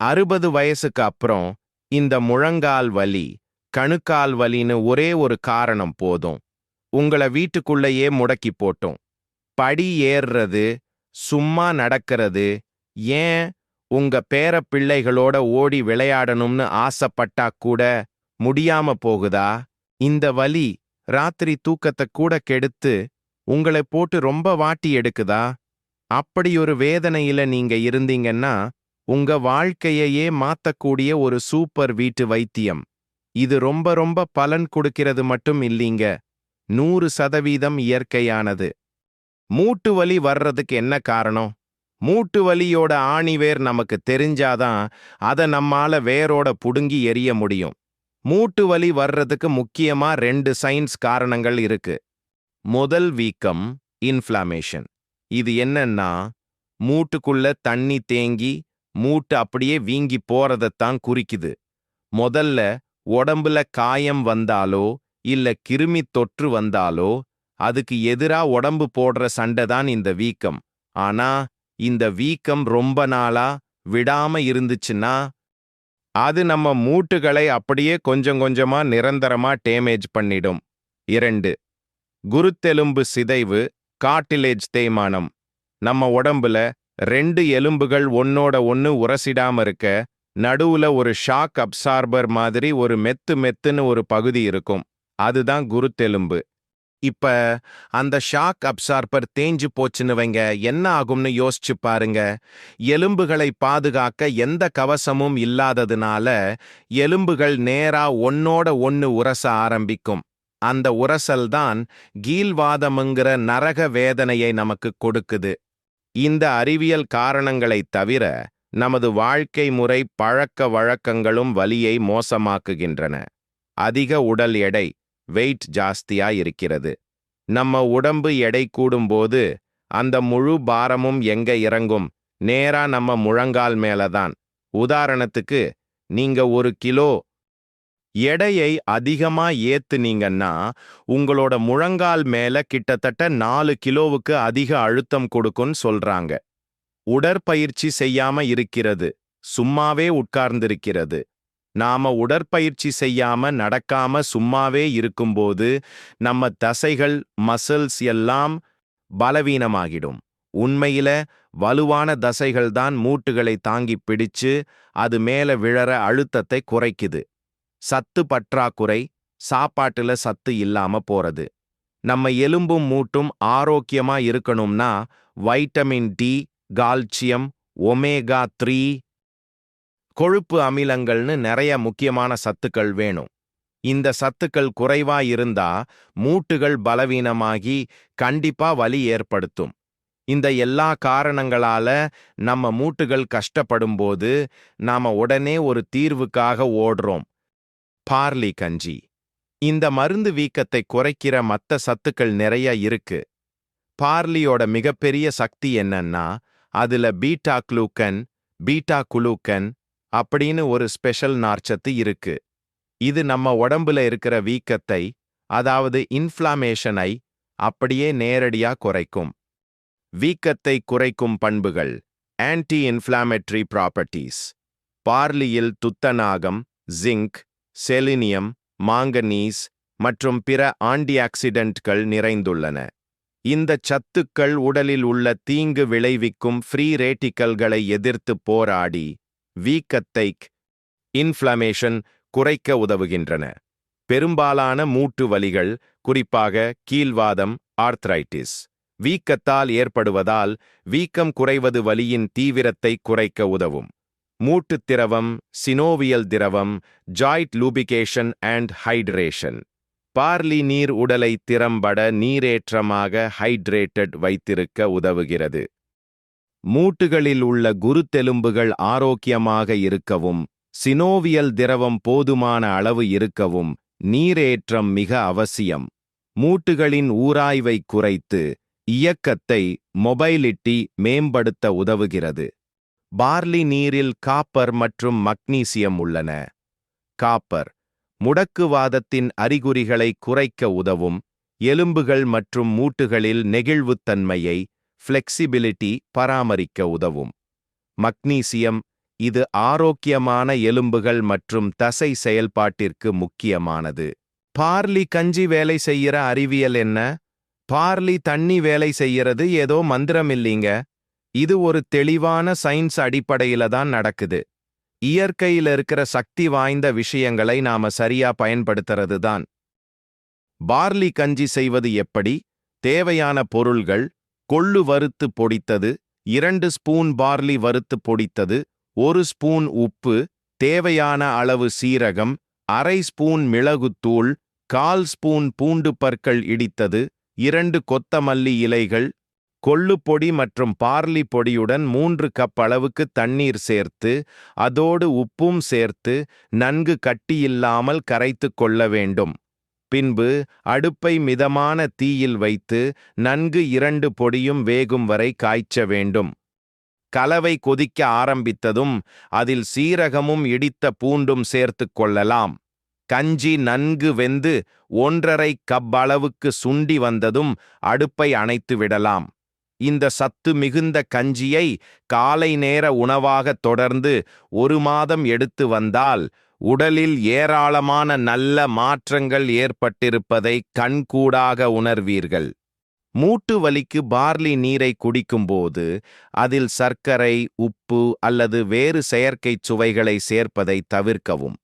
அறுபது வயசுக்கு அப்புறம் இந்த முழங்கால் வலி கணுக்கால் வலின்னு ஒரே ஒரு காரணம் போதும். உங்களை வீட்டுக்குள்ளேயே முடக்கி போட்டோம். படி ஏறுறது சும்மா நடக்கிறது ஏன் உங்க பேர பிள்ளைகளோட ஓடி விளையாடணும்னு ஆசைப்பட்டா கூட முடியாம போகுதா? இந்த வலி ராத்திரி தூக்கத்தை கூட கெடுத்து உங்களை போட்டு ரொம்ப வாட்டி எடுக்குதா? அப்படி ஒரு வேதனையில நீங்க இருந்தீங்கன்னா உங்க வாழ்க்கையையே மாத்தக்கூடிய ஒரு சூப்பர் வீட்டு வைத்தியம். இது ரொம்ப ரொம்ப பலன் கொடுக்கிறது மட்டும் இல்லீங்க. நூறு சதவீதம் இயற்கையானது. மூட்டு வலி வர்றதுக்கு என்ன காரணம்? மூட்டு வலியோட ஆணிவேர் நமக்கு தெரிஞ்சாதான் அதை நம்மால வேரோட புடுங்கி எறிய முடியும். மூட்டு வலி வர்றதுக்கு முக்கியமா ரெண்டு சயின்ஸ் காரணங்கள் இருக்கு. முதல் வீக்கம் இன்ஃப்ளாமேஷன். இது என்னன்னா மூட்டுக்குள்ள தண்ணி தேங்கி மூட்டு அப்படியே வீங்கி போறதைத்தான் குறிக்குது. முதல்ல உடம்புல காயம் வந்தாலோ இல்ல கிருமி தொற்று வந்தாலோ அதுக்கு எதிரா உடம்பு போடுற சண்டை தான் இந்த வீக்கம். ஆனா இந்த வீக்கம் ரொம்ப நாளா விடாம இருந்துச்சுன்னா அது நம்ம மூட்டுகளை அப்படியே கொஞ்சம் கொஞ்சமா நிரந்தரமா டேமேஜ் பண்ணிடும். இரண்டு குருத்தெலும்பு சிதைவு காட்டிலேஜ் தேய்மானம். நம்ம உடம்புல ரெண்டு எலும்புகள் ஒன்னோட ஒன்னு உரசிடாம இருக்க நடுவுல ஒரு ஷாக் அப்சார்பர் மாதிரி ஒரு மெத்து மெத்துன்னு ஒரு பகுதி இருக்கும். அதுதான் குருத்தெலும்பு. இப்ப அந்த ஷாக் அப்சார்பர் தேஞ்சு போச்சுன்னு வைங்க என்ன ஆகும்னு யோசிச்சு பாருங்க. எலும்புகளை பாதுகாக்க எந்த கவசமும் இல்லாததுனால எலும்புகள் நேரா ஒன்னோட ஒன்னு உரச ஆரம்பிக்கும். அந்த உரசல் தான் நரக வேதனையை நமக்கு கொடுக்குது. இந்த அறிவியல் காரணங்களைத் தவிர நமது வாழ்க்கை முறை பழக்க வழக்கங்களும் வலியை மோசமாக்குகின்றன. அதிக உடல் எடை வெயிட் ஜாஸ்தியா இருக்கிறது நம்ம உடம்பு எடை கூடும்போது அந்த முழு பாரமும் எங்க இறங்கும்? நேரா நம்ம முழங்கால் மேலதான். உதாரணத்துக்கு நீங்க ஒரு கிலோ எடையை அதிகமா ஏத்துனீங்கன்னா உங்களோட முழங்கால் மேல கிட்டத்தட்ட நாலு கிலோவுக்கு அதிக அழுத்தம் கொடுக்கும்னு சொல்றாங்க. உடற்பயிற்சி செய்யாம இருக்கிறது. சும்மாவே உட்கார்ந்திருக்கிறது. நாம உடற்பயிற்சி செய்யாம நடக்காம சும்மாவே இருக்கும்போது நம்ம தசைகள் மசில்ஸ் எல்லாம் பலவீனமாகிடும். உண்மையில வலுவான தசைகள்தான் மூட்டுகளை தாங்கி பிடிச்சு அது மேல விழற அழுத்தத்தை குறைக்குது. சத்து பற்றாக்குறை சாப்பாட்டுல சத்து இல்லாம போறது. நம்ம எலும்பும் மூட்டும் ஆரோக்கியமா இருக்கணும்னா vitamin D calcium omega three கொழுப்பு அமிலங்கள்னு நிறைய முக்கியமான சத்துக்கள் வேணும். இந்த சத்துக்கள் குறைவா இருந்தா மூட்டுகள் பலவீனமாகி கண்டிப்பா வலி ஏற்படுத்தும். இந்த எல்லா காரணங்களால நம்ம மூட்டுகள் கஷ்டப்படும்போது நாம உடனே ஒரு தீர்வுக்காக ஓடுறோம். பார்லி கஞ்சி. இந்த மருந்து வீக்கத்தை குறைக்கிற மத்த சத்துக்கள் நிறைய இருக்கு. பார்லியோட மிகப்பெரிய சக்தி என்னன்னா அதுல பீட்டா குளூக்கன் பீட்டா குளூக்கன் அப்படின்னு ஒரு ஸ்பெஷல் நார்ச்சத்து இருக்கு. இது நம்ம உடம்புல இருக்கிற வீக்கத்தை அதாவது இன்ஃப்ளாமேஷனை அப்படியே நேரடியா குறைக்கும். வீக்கத்தை குறைக்கும் பண்புகள் ஆன்டி இன்ஃப்ளாமேட்டரி ப்ராப்பர்ட்டீஸ். பார்லியில் துத்தநாகம் ஜிங்க் செலினியம் மாங்கனீஸ் மற்றும் பிற ஆன்டிஆக்சிடென்ட்கள் நிறைந்துள்ளன. இந்த சத்துக்கள் உடலில் உள்ள தீங்கு விளைவிக்கும் ஃப்ரீ ரேட்டிக்கல்களை எதிர்த்து போராடி வீக்கத்தை இன்ஃப்ளமேஷன் குறைக்க உதவுகின்றன. பெரும்பாலான மூட்டு வலிகள் குறிப்பாக கீழ்வாதம் ஆர்த்ரைட்டிஸ் வீக்கத்தால் ஏற்படுவதால் வீக்கம் குறைவது வலியின் தீவிரத்தை குறைக்க உதவும். மூட்டுத் திரவம் சினோவியல் திரவம் joint lubrication and hydration barley நீர் உடலை திறம்பட நீரேற்றமாக ஹைட்ரேட்டட் வைத்திருக்க உதவுகிறது. மூட்டுகளில் உள்ள குருத்தெலும்புகள் ஆரோக்கியமாக இருக்கவும் சினோவியல் திரவம் போதுமான அளவு இருக்கவும் நீரேற்றம் மிக அவசியம். மூட்டுகளின் ஊராய்வை குறைத்து இயக்கத்தை மொபைலிட்டி மேம்படுத்த உதவுகிறது. பார்லி நீரில் காப்பர் மற்றும் மக்னீசியம் உள்ளன. காப்பர் முடக்குவாதத்தின் அறிகுறிகளை குறைக்க உதவும் எலும்புகள் மற்றும் மூட்டுகளில் நெகிழ்வுத்தன்மையை ஃப்ளெக்சிபிலிட்டி பராமரிக்க உதவும். மக்னீசியம் இது ஆரோக்கியமான எலும்புகள் மற்றும் தசை செயல்பாட்டிற்கு முக்கியமானது. பார்லி கஞ்சி வேலை செய்யற அறிவியல் என்ன? பார்லி தண்ணி வேலை செய்யறது ஏதோ மந்திரம் இல்லீங்க இது ஒரு தெளிவான சயின்ஸ் அடிப்படையில தான் நடக்குது. இயற்கையில இருக்கிற சக்தி வாய்ந்த விஷயங்களை நாம சரியா பயன்படுத்துறது தான். பார்லி கஞ்சி செய்வது எப்படி? தேவையான பொருள்கள் கொள்ளு வறுத்து பொடித்தது இரண்டு ஸ்பூன் பார்லி வறுத்து பொடித்தது ஒரு ஸ்பூன் உப்பு தேவையான அளவு சீரகம் அரை ஸ்பூன் மிளகுத்தூள் கால் ஸ்பூன் பூண்டு பற்கள் இடித்தது இரண்டு கொத்தமல்லி இலைகள் கொள்ளுப்பொடி மற்றும் பார்லி பொடியுடன் மூன்று கப் அளவுக்கு தண்ணீர் சேர்த்து அதோடு உப்பும் சேர்த்து நன்கு கட்டியில்லாமல் கரைத்து கொள்ள வேண்டும். பின்பு அடுப்பை மிதமான தீயில் வைத்து நன்கு இரண்டு பொடியும் வேகும் வரை காய்ச்ச வேண்டும். கலவை கொதிக்க ஆரம்பித்ததும் அதில் சீரகமும் இடித்த பூண்டும் சேர்த்துக் கொள்ளலாம். கஞ்சி நன்கு வெந்து ஒன்றரை கப் அளவுக்கு சுண்டி வந்ததும் அடுப்பை அணைத்து விடலாம். இந்த சத்து மிகுந்த கஞ்சியை காலை நேர உணவாக தொடர்ந்து ஒரு மாதம் எடுத்து வந்தால் உடலில் ஏராளமான நல்ல மாற்றங்கள் ஏற்பட்டிருப்பதை கண்கூடாக உணர்வீர்கள். மூட்டு வலிக்கு பார்லி நீரை குடிக்கும்போது அதில் சர்க்கரை உப்பு அல்லது வேறு செயற்கைச் சுவைகளை சேர்ப்பதை தவிர்க்கவும்.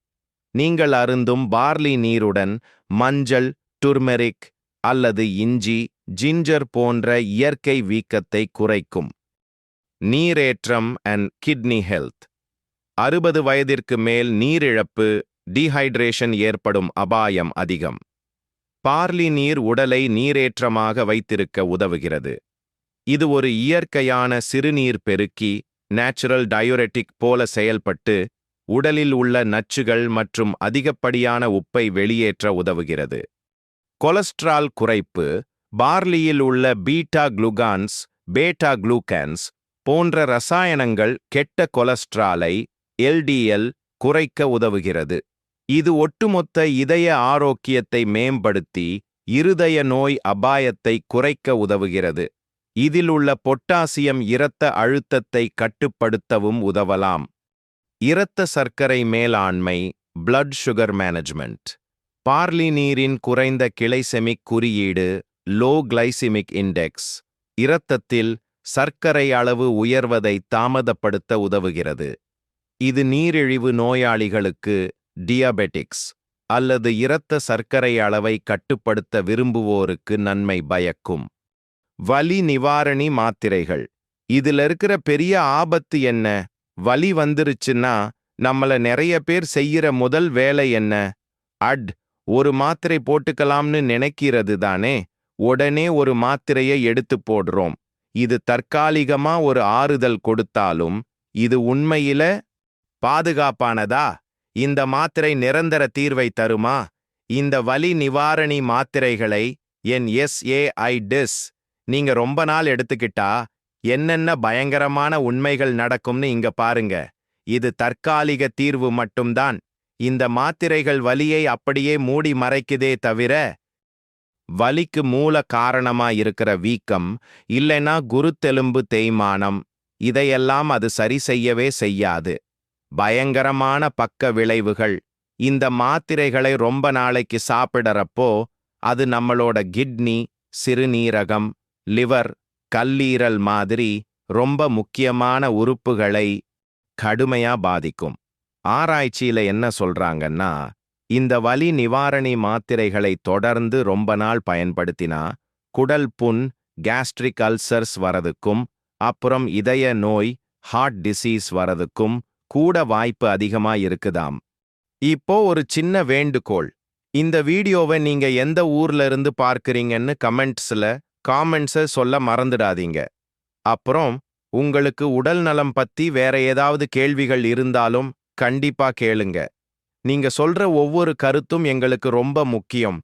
நீங்கள் அருந்தும் பார்லி நீருடன் மஞ்சள் டுர்மெரிக் அல்லது இஞ்சி ஜிஞ்சர் போன்ற இயற்கை வீக்கத்தை குறைக்கும். நீரேற்றம் அண்ட் கிட்னி ஹெல்த் அறுபது வயதிற்கு மேல் நீரிழப்பு டீஹைட்ரேஷன் ஏற்படும் அபாயம் அதிகம். பார்லி நீர் உடலை நீரேற்றமாக வைத்திருக்க உதவுகிறது. இது ஒரு இயற்கையான சிறுநீர் பெருக்கி நேச்சுரல் டயோரெட்டிக் போல செயல்பட்டு உடலில் உள்ள நச்சுகள் மற்றும் அதிகப்படியான உப்பை வெளியேற்ற உதவுகிறது. கொலஸ்ட்ரால் குறைப்பு பார்லியில் உள்ள பீட்டா குளுகான்ஸ் பேட்டா குளூகான்ஸ் போன்ற ரசாயனங்கள் கெட்ட கொலஸ்ட்ராலை எல்டிஎல் குறைக்க உதவுகிறது. இது ஒட்டுமொத்த இதய ஆரோக்கியத்தை மேம்படுத்தி இருதய நோய் அபாயத்தை குறைக்க உதவுகிறது. இதில் உள்ள பொட்டாசியம் இரத்த அழுத்தத்தை கட்டுப்படுத்தவும் உதவலாம். இரத்த சர்க்கரை மேலாண்மை பிளட் சுகர் மேனேஜ்மெண்ட் பார்லி நீரின் குறைந்த கிளைசெமிக் குறியீடு லோ கிளைசிமிக் இண்டெக்ஸ் இரத்தத்தில் சர்க்கரை அளவு உயர்வதை தாமதப்படுத்த உதவுகிறது. இது நீரிழிவு நோயாளிகளுக்கு டியபெட்டிக்ஸ் அல்லது இரத்த சர்க்கரை அளவை கட்டுப்படுத்த விரும்புவோருக்கு நன்மை பயக்கும். வலி நிவாரணி மாத்திரைகள். இதுல இருக்கிற பெரிய ஆபத்து என்ன? வலி வந்துருச்சுன்னா நம்மள நிறைய பேர் செய்யற முதல் வேலை என்ன? அட் ஒரு மாத்திரை போட்டுக்கலாம்னு நினைக்கிறது தானே? உடனே ஒரு மாத்திரையை எடுத்து போடுறோம். இது தற்காலிகமா ஒரு ஆறுதல் கொடுத்தாலும் இது உண்மையில பாதுகாப்பானதா? இந்த மாத்திரை நிரந்தர தீர்வை தருமா? இந்த வலி நிவாரணி மாத்திரைகளை என் எஸ்ஏஐ டிஸ் நீங்க ரொம்ப நாள் எடுத்துக்கிட்டா என்னென்ன பயங்கரமான உண்மைகள் நடக்கும்னு இங்க பாருங்க. இது தற்காலிக தீர்வு மட்டும்தான். இந்த மாத்திரைகள் வலியை அப்படியே மூடி மறைக்குதே தவிர வலிக்கு மூல காரணமா இருக்கிற வீக்கம் இல்லைனா குருத்தெலும்பு தேய்மானம் இதையெல்லாம் அது சரி செய்யவே செய்யாது. பயங்கரமான பக்க விளைவுகள். இந்த மாத்திரைகளை ரொம்ப நாளைக்கு சாப்பிடறப்போ அது நம்மளோட கிட்னி சிறுநீரகம் லிவர் கல்லீரல் மாதிரி ரொம்ப முக்கியமான உறுப்புகளை கடுமையா பாதிக்கும். ஆராய்ச்சியில என்ன சொல்றாங்கன்னா இந்த வலி நிவாரணி மாத்திரைகளை தொடர்ந்து ரொம்ப நாள் பயன்படுத்தினா குடல் புண் கேஸ்ட்ரிக் அல்சர்ஸ் வரதுக்கும் அப்புறம் இதய நோய் ஹார்ட் டிசீஸ் வரதுக்கும் கூட வாய்ப்பு அதிகமா இருக்குதாம். இப்போ ஒரு சின்ன வேண்டுகோள். இந்த வீடியோவை நீங்க எந்த ஊர்ல இருந்து பார்க்கறீங்கன்னு கமெண்ட்ஸ்ல காமெண்ட்ஸ சொல்ல மறந்துடாதீங்க. அப்புறம் உங்களுக்கு உடல் நலம் பத்தி வேற ஏதாவது கேள்விகள் இருந்தாலும் கண்டிப்பா கேளுங்க. நீங்க சொல்ற ஒவ்வொரு கருத்தும் எங்களுக்கு ரொம்ப முக்கியம்.